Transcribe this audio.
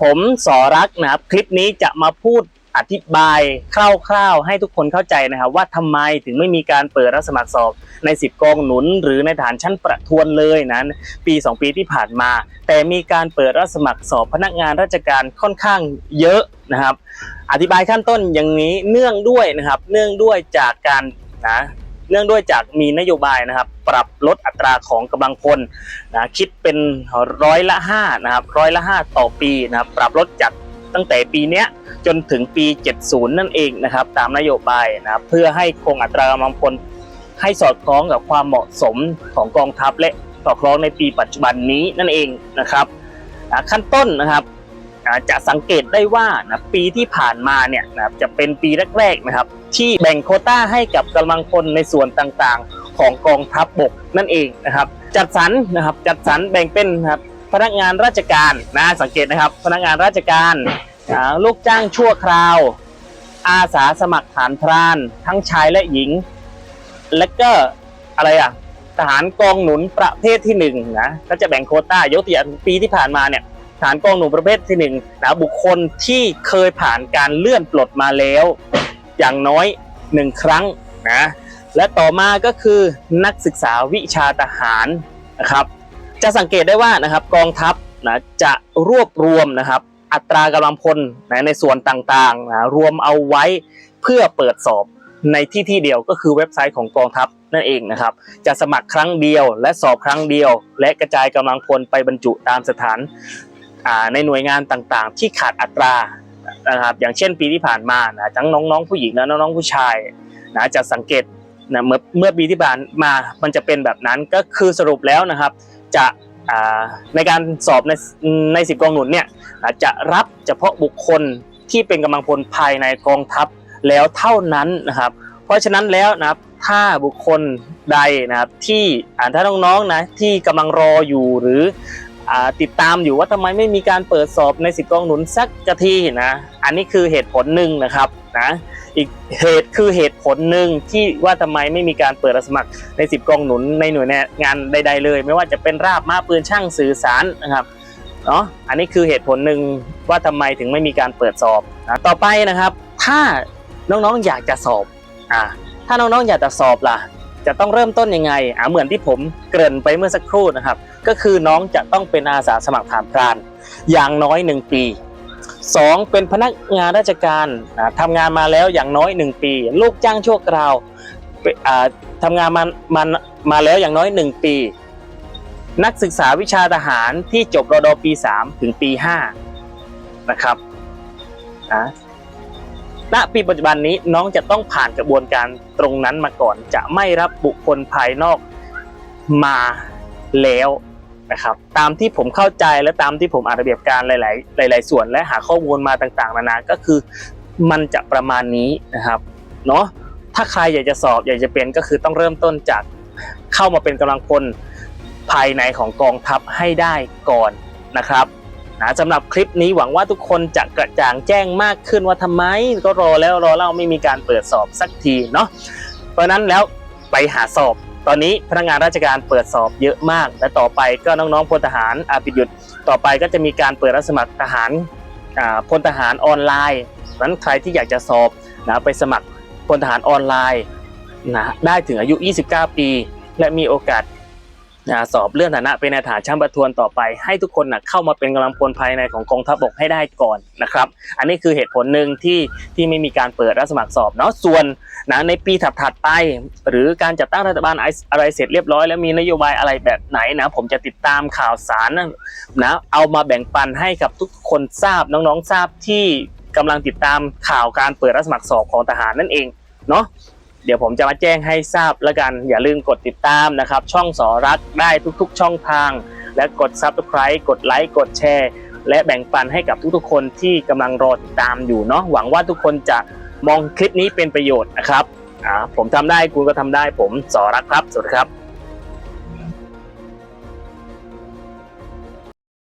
ผมสอรักนะครับคลิปนี้จะมาพูดอธิบายคร่าวๆ ให้ทุกคนเข้าใจนะครับ ว่าทำไมถึงไม่มีการเปิดรับสมัครสอบใน 10 กองหนุน หรือในฐานชั้นประทวนเลยนะปี 2 ปีที่ผ่านมา แต่มีการเปิดรับสมัครสอบพนักงานราชการค่อนข้างเยอะนะครับ อธิบายขั้นต้นอย่างนี้เนื่องด้วยนะครับ เนื่องด้วยจากการนะ เนื่องด้วยจากมีนโยบายนะครับ ปรับลดอัตราของกำลังพลนะคิดเป็นร้อยละ5นะครับร้อยละ 5 ต่อปีนะครับปรับลดจากตั้งแต่ปีเนี้ยจนถึงปี 70 นั่นเองนะครับ ตามนโยบายนะครับเพื่อให้คงอัตรากำลังพลให้สอดคล้องกับความเหมาะสมของกองทัพและสอดคล้องในปีปัจจุบันนี้นั่นเองนะครับขั้นต้นนะครับ อ่าจะสังเกตได้ว่านะปีที่ผ่านมาเนี่ยนะจะเป็นปีแรกๆนะครับ ที่แบ่งโคต้าให้กับกำลังพลในส่วนต่างๆ ของกองทัพบบกนั่นเองนะครับ จัดสรรนะครับจัดสรรแบ่งเป็นครับพนักงานราชการนะสังเกตนะครับ พนักงานราชการอ่าลูกจ้างชั่วคราว อาสาสมัครฐานพราน ทั้งชายและหญิง และก็อะไรอะทหารกองหนุนประเภทที่หนึ่งนะก็จะแบ่งโคต้ายกตัวอย่างปีที่ผ่านมาเนี่ย ฐานกองหนุนประเภทที่หนึ่งนะบุคคลที่เคยผ่านการเลื่อนปลดมาแล้ว อย่างน้อยหนึ่งครั้งนะและต่อมาก็คือนักศึกษาวิชาทหารนะครับ จะสังเกตได้ว่านะครับกองทัพนะจะรวบรวมนะครับ อัตรากำลังพลนะในส่วนต่างๆนะรวมเอาไว้เพื่อเปิดสอบในที่ที่เดียวก็คือเว็บไซต์ของกองทัพนั่นเองนะครับ จะสมัครครั้งเดียวและสอบครั้งเดียว และกระจายกำลังพลไปบรรจุตามสถาน ในหน่วยงานต่างๆ ที่ขาดอัตรานะครับอย่างเช่นปีที่ผ่านมานะทั้งน้องๆผู้หญิงและน้องๆผู้ชายนะจะสังเกตนะเมื่อเมื่อปีที่ผ่านมามันจะเป็นแบบนั้นก็คือสรุปแล้วนะครับ จะในการสอบในในสิบกองหนุนเนี่ยจะรับเฉพาะบุคคลที่เป็นกำลังพลภายในกองทัพแล้วเท่านั้นนะครับ เพราะฉะนั้นแล้วนะครับถ้าบุคคลใดนะครับที่อ่าถ้าน้องๆนะที่กำลังรออยู่หรือ ติดตามอยู่ว่าทำไมไม่มีการเปิดสอบในสิบกองหนุนสักกะทีนะอันนี้คือเหตุผลหนึ่งนะครับนะอีกเหตุคือเหตุผลหนึ่งที่ว่าทำไมไม่มีการเปิดรับสมัครในสิบกองหนุนในหน่วยงานใด ๆ เลย ไม่ว่าจะเป็นราบมาปืนช่างสื่อสารนะครับเนาะอันนี้คือเหตุผลหนึ่งว่าทำไมถึงไม่มีการเปิดสอบนะต่อไปนะครับ ถ้าน้องๆอยากจะสอบอ่าถ้าน้องๆอยากจะสอบล่ะ จะต้องเริ่มต้นยังไงอ่าเหมือนที่ผมเกริ่นไปเมื่อสักครู่นะครับ ก็คือน้องจะต้องเป็นอาสาสมัครฐานพราน อย่างน้อย 1 ปี 2. เป็นพนักงานราชการนะทำงานมาแล้วอย่างน้อย 1 ปี ลูกจ้างชั่วคราวทำงานมามามาแล้วอย่างน้อย 1 ปี นักศึกษาวิชาทหารที่จบรดปี 3 ถึงปี 5 นะครับนะ ณปีปัจจุบันนี้น้องจะต้องผ่านกระบวนการตรงนั้นมาก่อน จะไม่รับบุคคลภายนอกมาแล้วนะครับตามที่ผมเข้าใจและตามที่ผมอ่านระเบียบการหลาย ๆ หลาย ๆ ส่วนและหาข้อมูลมาต่าง ๆ นานาก็คือมันจะประมาณนี้นะครับเนาะถ้าใครอยากจะสอบอยากจะเป็นก็คือต้องเริ่มต้นจากเข้ามาเป็นกำลังพลภายในของกองทัพให้ได้ก่อนนะครับ นะสำหรับคลิปนี้หวังว่าทุกคนจะกระจ่างแจ้งมากขึ้นว่าทำไม ก็รอแล้วรอเล่าไม่มีการเปิดสอบสักทีเนาะเพราะนั้นแล้วไปหาสอบ ตอนนี้พนักงานราชการเปิดสอบเยอะมาก และต่อไปก็น้องๆพลทหารอาปิดหยุดต่อไปก็จะมีการเปิดรับสมัครทหารพลทหารออนไลน์นั้นใครที่อยากจะสอบนะไปสมัครพลทหารออนไลน์นะได้ถึงอายุ 29 ปี และมีโอกาส สอบเลื่อนฐานะเป็นนายทหารชั้นประทวนต่อไป ให้ทุกคนนะเข้ามาเป็นกำลังพลภายในของกองทัพบกให้ได้ก่อนนะครับ อันนี้คือเหตุผลหนึ่งที่ที่ไม่มีการเปิดรับสมัครสอบเนาะส่วนนะในปีถัดๆไป หรือการจัดตั้งรัฐบาลอะไรเสร็จเรียบร้อย แล้วมีนโยบายอะไรแบบไหนนะผมจะติดตามข่าวสารนะนะเอามาแบ่งปันให้กับทุกคนทราบน้องๆทราบที่กำลังติดตามข่าวการเปิดรับสมัครสอบของทหารนั่นเองเนาะ เดี๋ยวผมจะมาแจ้งให้ทราบแล้วกัน อย่าลืมกดติดตามนะครับ ช่องสอรักได้ทุกๆ ช่องทาง และกด Subscribe กดไลค์กดแชร์และแบ่งปันให้กับทุกๆ คนที่กำลังรอติดตามอยู่เนาะหวังว่าทุกคนจะมองคลิปนี้เป็นประโยชน์นะครับอ่าผมทำได้คุณก็ทำได้ผมสอรักครับสวัสดีครับ